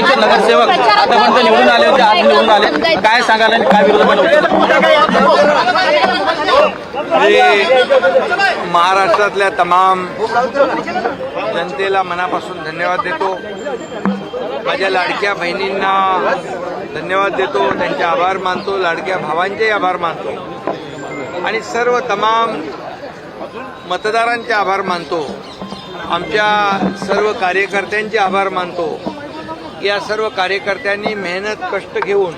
प्रत्यक्ष नगरसेवक आतापर्यंत निवडून आले होते आज निवडून आले. काय सांगाल आणि काय विरोध महाराष्ट्रातल्या तमाम जनतेला मनापासून धन्यवाद देतो. माझ्या लाडक्या बहिणींना धन्यवाद देतो त्यांचे आभार मानतो लाडक्या भावांचे आभार मानतो. आणि सर्व तमाम मतदारांचे आभार मानतो. आमच्या सर्व कार्यकर्त्यांचे आभार मानतो. या सर्व कार्यकर्त्यांनी मेहनत कष्ट घेऊन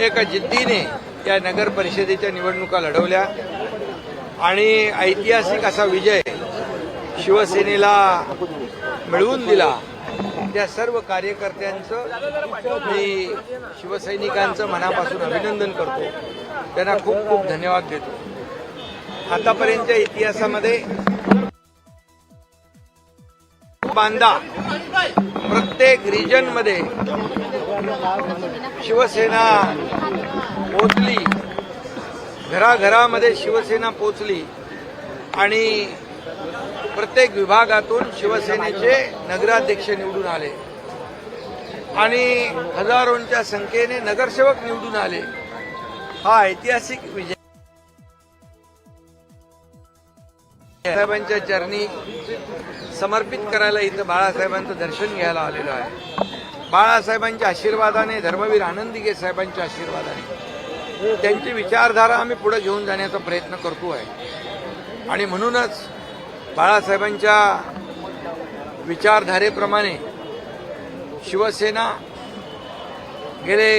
एका जिद्दीने या नगर परिषदेच्या निवडणुका लढवल्या. आणि ऐतिहासिक असा विजय शिवसेनेला मिळवून दिला. त्या सर्व कार्यकर्त्यांचं मी शिवसैनिकांचं मनापासून अभिनंदन करतो. त्यांना खूप खूप धन्यवाद देतो. आतापर्यंतच्या इतिहासामध्ये बांधा प्रत्येक रिजनमध्ये शिवसेना पोचली घराघरामध्ये शिवसेना पोचली आणि प्रत्येक विभागातून शिवसेनेचे नगराध्यक्ष निवडून आले. आणि हजारोंच्या संख्येने नगरसेवक निवडून आले. हा ऐतिहासिक विजय. साहेबांच्या चरणी समर्पित करायला इथं बाळासाहेबांचं दर्शन घ्यायला आलेलो आहे. बाळासाहेबांच्या आशीर्वादाने धर्मवीर आनंदिगे साहेबांच्या आशीर्वादाने त्यांची विचारधारा आम्ही पुढे घेऊन जाण्याचा प्रयत्न करतो आहे आणि म्हणूनच बाळासाहेबांच्या विचारधारेप्रमाणे शिवसेना गेले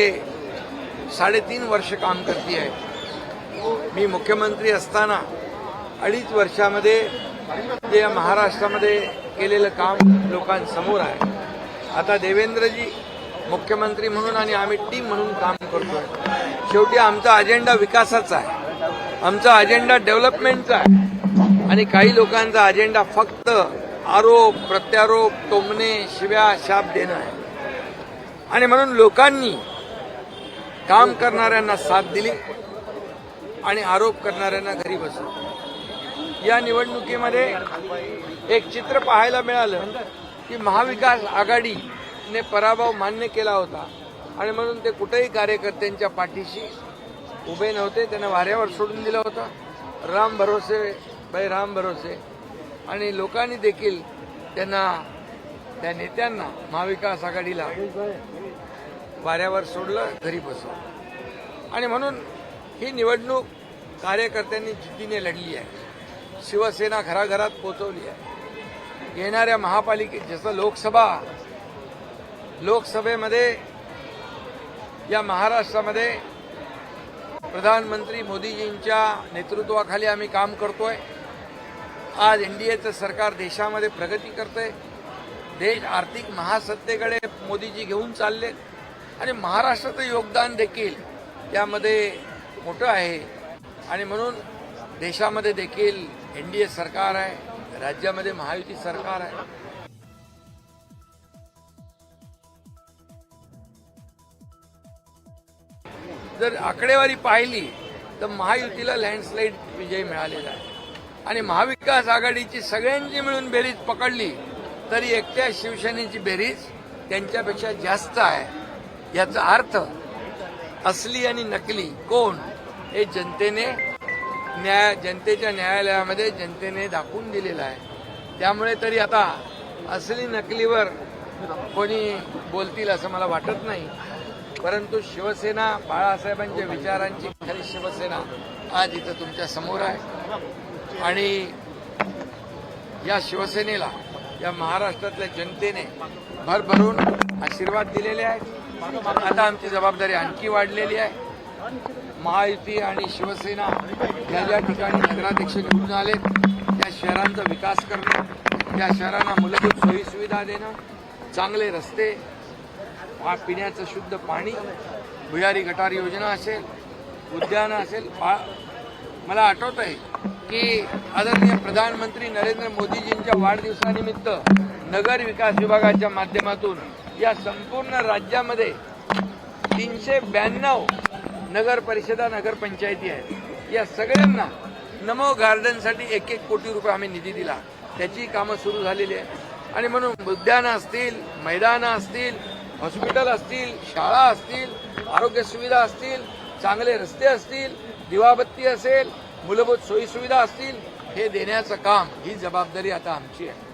साडेतीन वर्ष काम करते आहे मी मुख्यमंत्री असताना अडीच वर्षामध्ये जे या महाराष्ट्रामध्ये केलेलं काम लोकांसमोर आहे. आता देवेंद्रजी मुख्यमंत्री म्हणून आणि आम्ही टीम म्हणून काम करतोय. शेवटी आमचा अजेंडा विकासाचा आहे. आमचा अजेंडा डेव्हलपमेंटचा आहे. आणि काही लोकांचा अजेंडा फक्त आरोप प्रत्यारोप टोमणे शिव्या शाप देणं आहे. आणि म्हणून लोकांनी काम करणाऱ्यांना साथ दिली आणि आरोप करणाऱ्यांना घरी बसवलं. या निवडणुकीमध्ये एक चित्र पाहायला मिळालं की महाविकास आघाडीने पराभव मान्य केला होता. आणि म्हणून ते कुठेही कार्यकर्त्यांच्या पाठीशी उभे नव्हते. त्यांना वाऱ्यावर सोडून दिलं होतं. राम भरोसे बाई राम भरोसे. आणि लोकांनी देखील त्यांना त्या नेत्यांना महाविकास आघाडीला वाऱ्यावर सोडलं घरी बसवलं. आणि म्हणून ही निवडणूक कार्यकर्त्यांनी जिद्दीने लढली आहे. शिवसेना घराघरात पोचवली आहे. येणाऱ्या महापालिकेत जसं लोकसभा लोकसभेमध्ये या महाराष्ट्रामध्ये प्रधानमंत्री मोदीजींच्या नेतृत्वाखाली आम्ही काम करतोय. आज एनडीएचं सरकार देशामध्ये प्रगती करतंय. देश आर्थिक महासत्तेकडे मोदीजी घेऊन चालले आणि महाराष्ट्राचं योगदान देखील त्यामध्ये मोठं आहे. आणि म्हणून देशामध्ये देखील एनडीए सरकार आहे राज्यामध्ये महायुती सरकार आहे. जर आकडेवारी पाहिली तर महायुतीला लँडस्लाईड विजय मिळालेला आहे. आणि महाविकास आघाडीची सगळ्यांची मिळून बेरीज पकडली तरी एकट्या शिवसेनेची बेरीज त्यांच्यापेक्षा जास्त आहे. याचा अर्थ असली आणि नकली कोण हे जनतेने न्याय जनतेच्या न्यायालयामध्ये जनतेने दाखवून दिलेलं आहे. त्यामुळे तरी आता असली नकलीवर कोणी बोलतील असं मला वाटत नाही. परंतु शिवसेना बाळासाहेबांच्या विचारांची खरी शिवसेना आज इथं तुमच्यासमोर आहे. आणि या शिवसेनेला या महाराष्ट्रातल्या जनतेने भरभरून आशीर्वाद दिलेले आहेत. आता आमची जबाबदारी आणखी वाढलेली आहे. महायुती आणि शिवसेना या ज्या ठिकाणी नगराध्यक्ष निवडून आले. त्या शहरांचा विकास करणं त्या शहरांना मूलभूत सोयीसुविधा देणं चांगले रस्ते पिण्याचं शुद्ध पाणी भुयारी गटार योजना असेल उद्यानं असेल बा मला आठवत आहे की आदरणीय प्रधानमंत्री नरेंद्र मोदीजींच्या वाढदिवसानिमित्त नगर विकास विभागाच्या माध्यमातून या संपूर्ण राज्यामध्ये तीनशे ब्याण्णव नगर परिषदा नगरपंचायती आहेत या सगळ्यांना नमो गार्डनसाठी एक एक कोटी रुपये आम्ही निधी दिला. त्याची कामं सुरू झालेली आहे. आणि म्हणून उद्यानं असतील मैदानं असतील हॉस्पिटल असतील शाळा असतील आरोग्य सुविधा असतील चांगले रस्ते असतील दिवाबत्ती असेल मूलभूत सोयीसुविधा असतील हे देण्याचं काम ही जबाबदारी आता आमची आहे.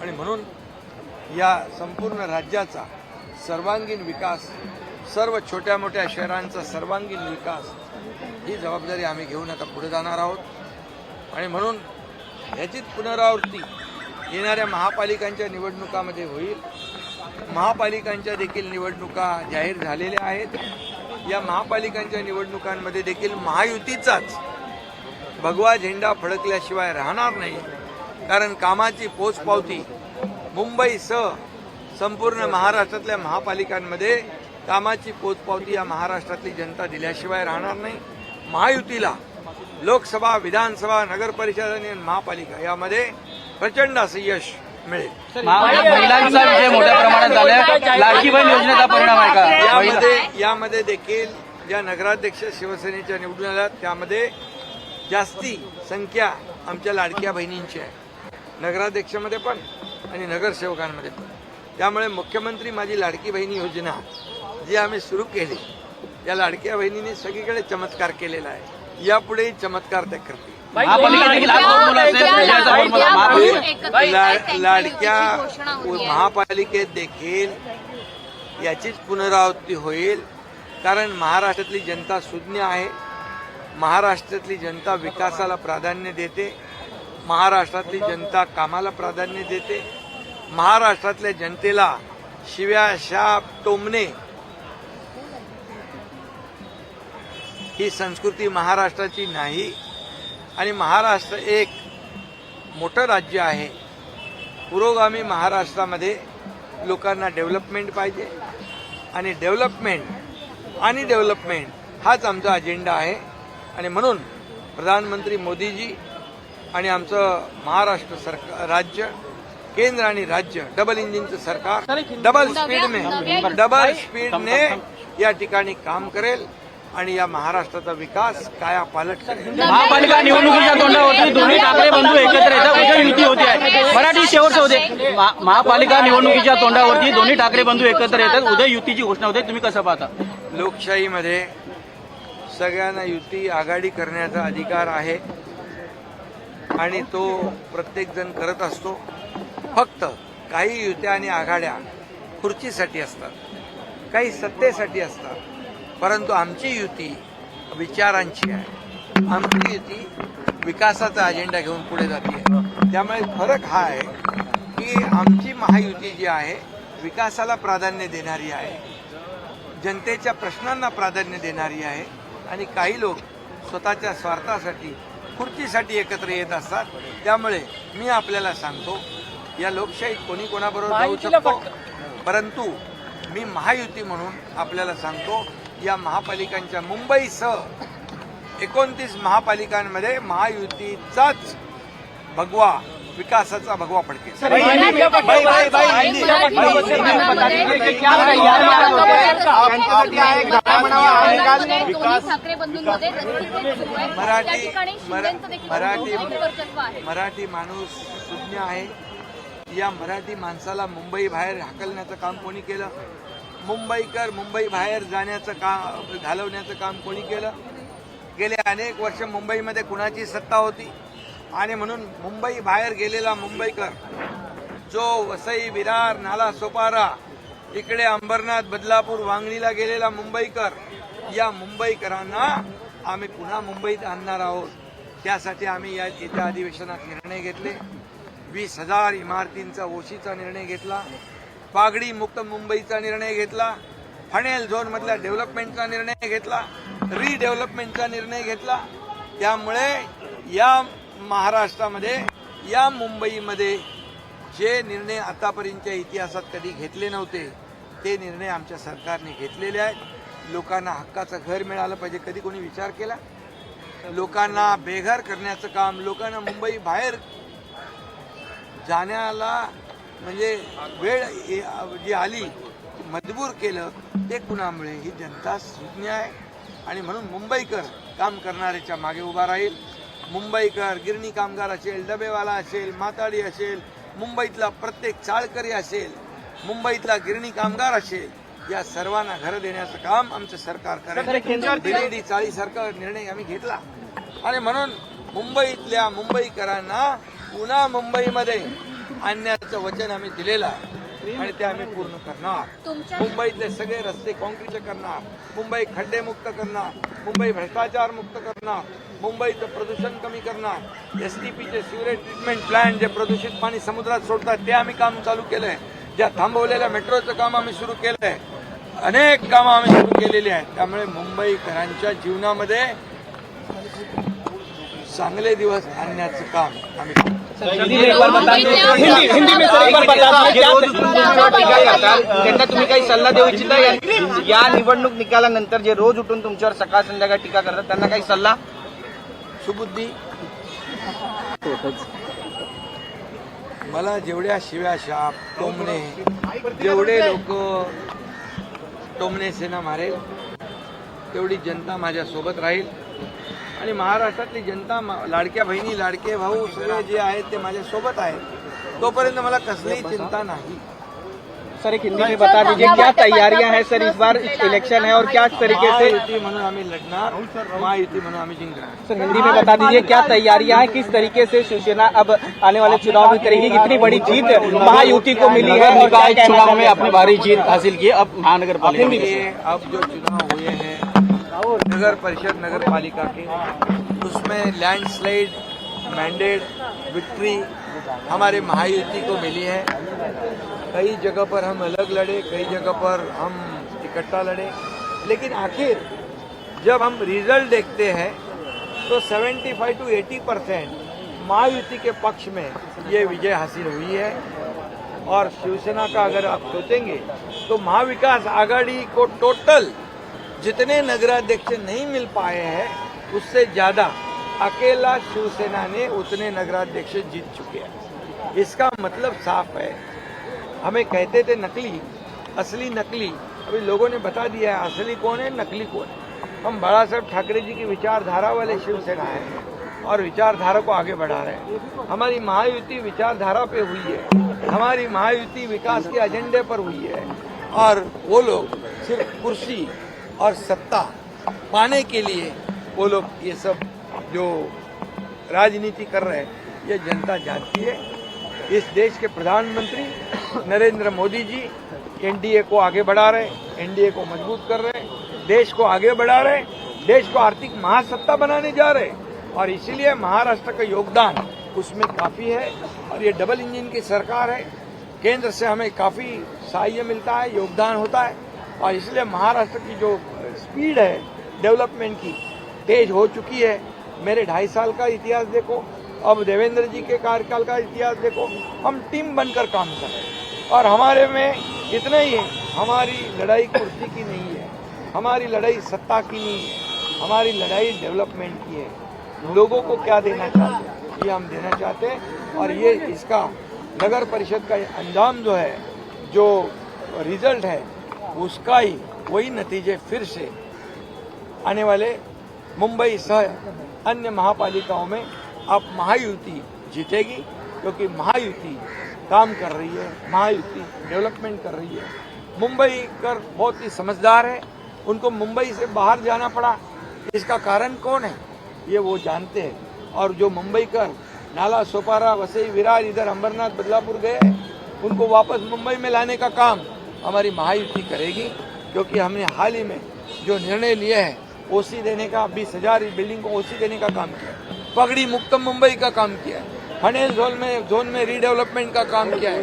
आणि म्हणून या संपूर्ण राज्याचा सर्वांगीण विकास सर्व छोट्या मोठ्या शहरांचा सर्वांगीण विकास ही जबाबदारी आम्ही घेऊन आता पुढे जाणार आहोत. आणि म्हणून ह्याचीच पुनरावृत्ती येणाऱ्या महापालिकांच्या निवडणुकामध्ये होईल. महापालिकांच्या देखील निवडणुका जाहीर झालेल्या आहेत. या महापालिकांच्या निवडणुकांमध्ये देखील महायुतीचाच भगवा झेंडा फडकल्याशिवाय राहणार नाही. कारण कामाची पोचपावती मुंबईसह संपूर्ण महाराष्ट्रातल्या महापालिकांमध्ये कामाची पोचपावती या महाराष्ट्रातली जनता दिल्याशिवाय राहणार नाही. महायुतीला लोकसभा विधानसभा नगर परिषद आणि महापालिका यामध्ये प्रचंड असं यश मिळेल. महा- महिलांचा विजय मोठ्या प्रमाणात झालाय. लाडकी बहीण योजनेचा परिणाम आहे का? यामध्ये यामध्ये देखील ज्या नगराध्यक्ष शिवसेनेच्या निवडून आल्या त्यामध्ये जास्ती संख्या आमच्या लाडक्या बहिणींची आहे. नगराध्यक्षामध्ये पण आणि नगरसेवकांमध्ये पण. त्यामुळे मुख्यमंत्री माझी लाडकी बहिणी योजना जी आम्ही सुरू केली या लाडक्या बहिणीने सगळीकडे चमत्कार केलेला आहे. यापुढेही चमत्कार त्या करतील. लाडक्या महापालिकेत देखील याचीच पुनरावृत्ती होईल कारण महाराष्ट्रातली जनता सुज्ञ आहे महाराष्ट्रातली जनता विकासाला प्राधान्य देते महाराष्ट्रातली जनता कामाला प्राधान्य देते महाराष्ट्रातल्या जनतेला शिव्या शाप टोमणे ही संस्कृती महाराष्ट्राची नाही आणि महाराष्ट्र एक मोठं राज्य आहे. पुरोगामी महाराष्ट्रामध्ये लोकांना डेव्हलपमेंट पाहिजे आणि डेव्हलपमेंट आणि डेव्हलपमेंट हाच आमचा अजेंडा आहे. आणि म्हणून प्रधानमंत्री मोदीजी आणि आमचं महाराष्ट्र सरकार राज्य केंद्र आणि राज्य डबल इंजिनचं सरकार डबल स्पीडने डबल स्पीडने या ठिकाणी काम करेल. आणि या महाराष्ट्राचा विकास काया पालट महापालिका निवडणुकीच्या तोंडावरती दोन्ही ठाकरे बंधू एकत्र येतात. उद्या युती होते. आहे मराठी शेवटचं होते. महा- महापालिका निवडणुकीच्या तोंडावरती दोन्ही ठाकरे बंधू एकत्र येतात. उद्या युतीची घोषणा होते. तुम्ही कसं पाहता? लोकशाहीमध्ये सगळ्यांना युती आघाडी करण्याचा अधिकार आहे. आणि तो प्रत्येकजण करत असतो. फक्त काही युत्या आणि आघाड्या खुर्चीसाठी असतात. काही सत्तेसाठी असतात. परंतु आमची युती विचारांची आहे. आमची युती विकासाचा अजेंडा घेऊन पुढे जाते त्यामुळे फरक हा आहे की आमची महायुती जी आहे विकासाला प्राधान्य देणारी आहे जनतेच्या प्रश्नांना प्राधान्य देणारी आहे आणि काही लोक स्वतःच्या स्वार्थासाठी खुर्चीसाठी एकत्र येत असतात. त्यामुळे मी आपल्याला सांगतो या लोकशाहीत कोणी कोणाबरोबर जाऊ शकतो? परंतु मी महायुती म्हणून आपल्याला सांगतो या महापालिकांच्या मुंबईसह एकोणतीस महापालिकांमध्ये महायुतीचाच भगवा विकासाचा भगवा मराठी मराठी मराठी मराठी माणूस सुज्ञ आहे या मराठी माणसाला मुंबई बाहेर हाकलण्याचं काम कोणी केलं मुंबईकर मुंबई बाहेर जाण्याचं काम घालवण्याचं काम कोणी केलं? गेले अनेक वर्ष मुंबईमध्ये कुणाची सत्ता होती? आणि म्हणून मुंबई बाहेर गेलेला मुंबईकर जो वसई विरार नाला सोपारा इकडे अंबरनाथ बदलापूर वांगणीला गेलेला मुंबईकर या मुंबईकरांना आम्ही पुन्हा मुंबईत आणणार आहोत. त्यासाठी आम्ही या येत्या अधिवेशनात निर्णय घेतले. वीस हजार इमारतींचा ओशीचा निर्णय घेतला. पागडी मुक्त मुंबईचा निर्णय घेतला. फणेल झोनमधल्या डेव्हलपमेंटचा निर्णय घेतला. रिडेव्हलपमेंटचा निर्णय घेतला. त्यामुळे या महाराष्ट्रामध्ये या मुंबईमध्ये जे निर्णय आतापर्यंतच्या इतिहासात कधी घेतले नव्हते ते निर्णय आमच्या सरकारने घेतलेले आहेत. लोकांना हक्काचं घर मिळालं पाहिजे कधी कोणी विचार केला? लोकांना बेघर करण्याचं काम लोकांना मुंबई बाहेर जाण्याला म्हणजे वेळ जी आली मजबूर केलं ते कुणामुळे? ही जनता सुज्ञ आहे. आणि म्हणून मुंबईकर काम करणाऱ्याच्या मागे उभा राहील. मुंबईकर गिरणी कामगार असेल डबेवाला असेल माताडी असेल मुंबईतला प्रत्येक चाळकरी असेल मुंबईतला गिरणी कामगार असेल या सर्वांना घर देण्याचं काम आमचं सरकार करेल. दिलेली चाळीसारखा निर्णय आम्ही घेतला. आणि म्हणून मुंबईतल्या मुंबईकरांना पुन्हा मुंबईमध्ये आणण्याचं वचन आम्ही दिलेलं आहे आणि ते आम्ही पूर्ण करणार. मुंबईतले सगळे रस्ते काँक्रीटचे करणार. मुंबई खड्डे मुक्त करणार. मुंबई भ्रष्टाचार मुक्त करणार. मुंबईचं प्रदूषण कमी करणार. एस टी पीचे सिवरेज ट्रीटमेंट प्लॅन जे प्रदूषित पाणी समुद्रात सोडतात ते आम्ही काम चालू केलंय. ज्या थांबवलेल्या मेट्रोचं काम आम्ही सुरू केलंय. अनेक कामं आम्ही सुरू केलेली आहेत. त्यामुळे मुंबईकरांच्या जीवनामध्ये चांगले दिवस आणण्याचं काम आम्ही. हिंदी हिंदी हिंदी में सर एक बार बता टीका करतात त्यांना तुम्ही काही सल्ला देऊ इच्छिता या या निवडणूक निकालानंतर जे रोज उठून तुमच्यावर सकाळ संध्याकाळ टीका करतात त्यांना काही सल्ला? सुबुद्धी. मला जेवढ्या शिव्या शाप टोमणे जेवढे लोक टोमणे सेना मारेल तेवढी जनता माझ्या सोबत राहील. आणि महाराष्ट्रातली जनता लाडक्या बहिणी लाडके भाऊ सगळे जे आहेत ते माझ्या सोबत आहेत. तोपर्यंत मला कसलीही चिंता नाही. सर एक हिंदी में बता दीजिए क्या तैयारियाँ हैं सर इस बार इलेक्शन है और क्या तरीके से महायुती म्हणून आम्ही लढणार. महायुती म्हणून आम्ही जिंकणार. सर हिंदी में बता दीजिए क्या तैयारियाँ हैं किस तरीके से शिवसेना अब आने वाले चुनाव में करेगी? कितनी बड़ी जीत महायुति को मिली है चुनाव में अपनी भारी जीत हासिल की अब महानगर पालिका अब जो चुनाव हुए हैं नगर परिषद नगर पालिका के। उसमें लैंडस्लाइड मैंडेट विक्ट्री हमारे महायुति को मिली है। कई जगह पर हम अलग लड़े, कई जगह पर हम इकट्ठा लड़े। लेकिन आखिर जब हम रिज़ल्ट देखते हैं तो 75 टू 80 परसेंट महायुति के पक्ष में ये विजय हासिल हुई है। और शिवसेना का अगर आप सोचेंगे तो महाविकास आघाड़ी को टोटल जितने नगराध्यक्ष नहीं मिल पाए हैं, उससे ज़्यादा अकेला शिवसेना ने उतने नगराध्यक्ष जीत चुके हैं। इसका मतलब साफ़ है। हमें कहते थे नकली, असली नकली। अभी लोगों ने बता दिया है, असली कौन है, नकली कौन है। हम बड़ा साहब ठाकरे जी की विचारधारा वाले शिवसेना हैं और विचारधारा को आगे बढ़ा रहे हैं। हमारी महायुति विचारधारा पे हुई है। हमारी महायुति विकास के एजेंडे पर हुई है। और वो लोग सिर्फ़ कुर्सी और सत्ता पाने के लिए वो लोग ये सब जो राजनीति कर रहे हैं, ये जनता जानती है। इस देश के प्रधानमंत्री नरेंद्र मोदी जी एनडीए को आगे बढ़ा रहे एनडीए को मज़बूत कर रहे देश को आगे बढ़ा रहे देश को आर्थिक महासत्ता बनाने जा रहे और इसीलिए महाराष्ट्र का योगदान उसमें काफ़ी है और ये डबल इंजन की सरकार है। केंद्र से हमें काफ़ी सहाय्य मिलता है, योगदान होता है। और इसलिए महाराष्ट्र की जो स्पीड है डेवलपमेंट की, तेज हो चुकी है। मेरे ढाई साल का इतिहास देखो, अब देवेंद्र जी के कार्यकाल का इतिहास देखो, हम टीम बनकर काम कर रहे हैं। और हमारे में इतना ही है, हमारी लड़ाई कुर्सी की नहीं है, हमारी लड़ाई सत्ता की नहीं है, हमारी लड़ाई डेवलपमेंट की है। लोगों को क्या देना चाहते हैं? ये हम देना चाहते हैं। और ये इसका नगर परिषद का अंजाम जो है, जो रिज़ल्ट है उसका ही वही नतीजे फिर से आने वाले मुंबई सह अन्य महापालिकाओं में अब महायुति जीतेगी, क्योंकि महायुति काम कर रही है, महायुति डेवलपमेंट कर रही है। मुंबई कर बहुत ही समझदार है, उनको मुंबई से बाहर जाना पड़ा। इसका कारण कौन है? ये वो जानते हैं। और जो मुंबई कर नाला सोपारा, वसई, विरार, इधर अंबरनाथ, बदलापुर गए, उनको वापस मुंबई में लाने का काम हमारी महायुति करेगी क्योंकि हमने हाल ही में जो निर्णय लिए हैं ओसी देने का बीस हज़ार बिल्डिंग को ओसी देने का काम किया पगड़ी मुक्तम मुंबई का काम किया है। फनेल जोन में जोन में रीडेवलपमेंट का काम किया है।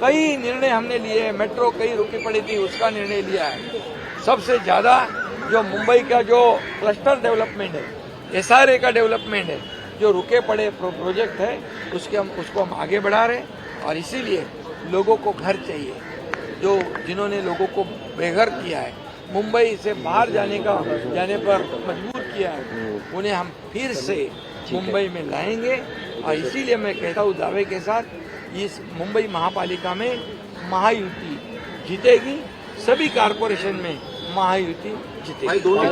कई निर्णय हमने लिए हैं मेट्रो कई रुकी पड़ी थी उसका निर्णय लिया है। सबसे ज़्यादा जो मुंबई का जो क्लस्टर डेवलपमेंट है एसआरए का डेवलपमेंट है जो रुके पड़े प्रो, प्रोजेक्ट है उसके हम उसको हम आगे बढ़ा रहे हैं। और इसीलिए लोगों को घर चाहिए। जो जिन्होंने लोगों को बेघर किया है मुंबई से बाहर जाने का जाने पर मजबूर किया है उन्हें हम फिर से मुंबई में लाएँगे और इसीलिए मैं कहता हूँ दावे के साथ इस मुंबई महापालिका में महायुति जीतेगी सभी कारपोरेशन में महायुति जीतेगी